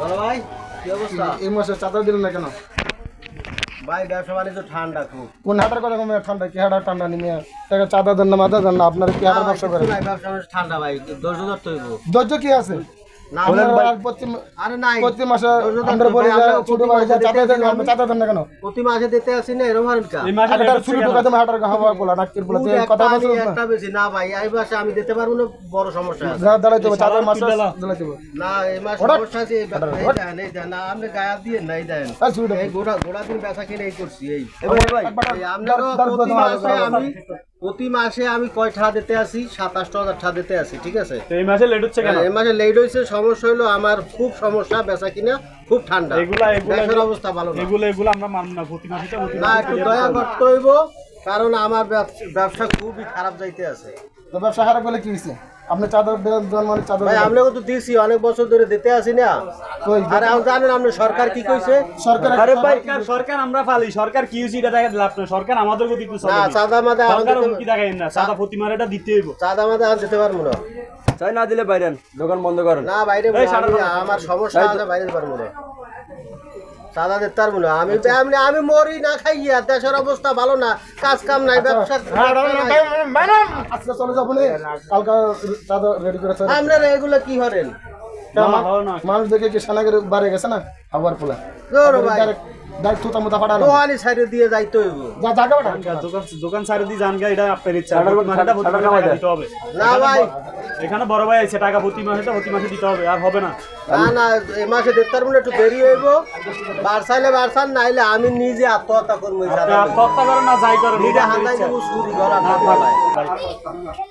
বলো ভাই কি অবস্থা? এই মাসে চাদর দিলেন না কেন? ভাই ব্যবসা বাণিজ্য ঠান্ডা খুব। কোন হাটার কথা কমে ঠান্ডা কি হাটার ঠান্ডা নিয়ে? টাকা চাঁদা দেন না মাথা দেন না আপনারা কি হাটার ব্যবসা করে ব্যবসা ঠান্ডা ভাই। ধৈর্য ধরতে হইব। ধৈর্য কি আছে? প্রতি আরে নাই। প্রতি মাসে আমরা বলি ছোট মাসে চাঁদা দিতে না কেন? প্রতি মাসে দিতে আসি না এরকম হারেন কা এই মাসে একটা লেট হচ্ছে ছুটি কেন? ঢোকাতে হাটার হাওয়া বলা নাকির বলা কথা আমি বলছেন না একটা বেশি না ভাই এই মাসে আমি দিতে পারব না বড় সমস্যা আছে। যা চাঁদার মাসে কিনলা? দাঁড়াইতে না এই মাসে সমস্যা আছে এই দেন না আপনি গায়া দিয়ে নাই দেন। এই গোড়া গোড়া দিন বেচা কিনে এই করছি এই। ভাই আপনারও প্রতি মাসে আমি প্রতি মাসে আমি কয় টাকা দিতে আসি? সাতাশ টাকা টাকা দিতে আসি ঠিক আছে? এই মাসে লেট হচ্ছে কেন? এই মাসে লেট হয়েছে সমস্যা হলো আমার খুব সমস্যা বেচা কিনা খুব ঠান্ডা। এগুলা এগুলা অবস্থা ভালো না। এগুলো এগুলো আমরা মানব না প্রতি মাসে না একটু দয়া করতে হইব কারণ আমার ব্যবস- ব্যবসা খুবই খারাপ যাইতে আছে। তো ব্যবসা খারাপ বলে কি হয়েছে আপনি দেন দেন মানে চাদর ভাই দেন। তো দিছি অনেক বছর ধরে দিতে আসি না। আরে আপনি জানেন আপনি সরকার কি কইছে? সরকার আরে ভাই সরকার আমরা ফালি সরকার কি হইছে এটা দেখা লাভ না সরকার আমাদের গতি একটু না চাঁদা মাদা সরকার দেখাই না সাদা প্রতি মারেটা দিতে হইব। চাঁদা মাদা এখন দিতে পারব না। চাই না দিলে বাইরেন দোকান বন্ধ করেন। না বাইরে আমার সমস্যা আছে বাইরে পারব না। চাঁদা দিতে পারব না আমি আমি আমি মরি না খাইয়া দেশের অবস্থা ভালো না কাজ কাম নাই ব্যবসা আজকে চলে যাব কালকা চাদর রেডি করে আপনারা এগুলো কি হরেন? না, ভালো না। মানুষ দেখে কি সানাগের বাড়ে গেছে না? আবার পোলা। দোহানি সাইডে দিয়ে যাইতে হইব। যা জায়গা দোকান দোকান সাইড দিয়ে জান গা এটা আপনার ইচ্ছা না ভাই। এখানে বড় ভাই আছে টাকা প্রতি মাসে তো প্রতি মাসে দিতে হবে আর হবে না না না এই মাসে দেখতে পারব না একটু দেরি হইব বারসাইলে বারসান নাইলে আমি নিজে আত্মহত্যা করব আত্মহত্যা করেন না যাই করেন নিজে হাতাই। দেবো চুরি করা না।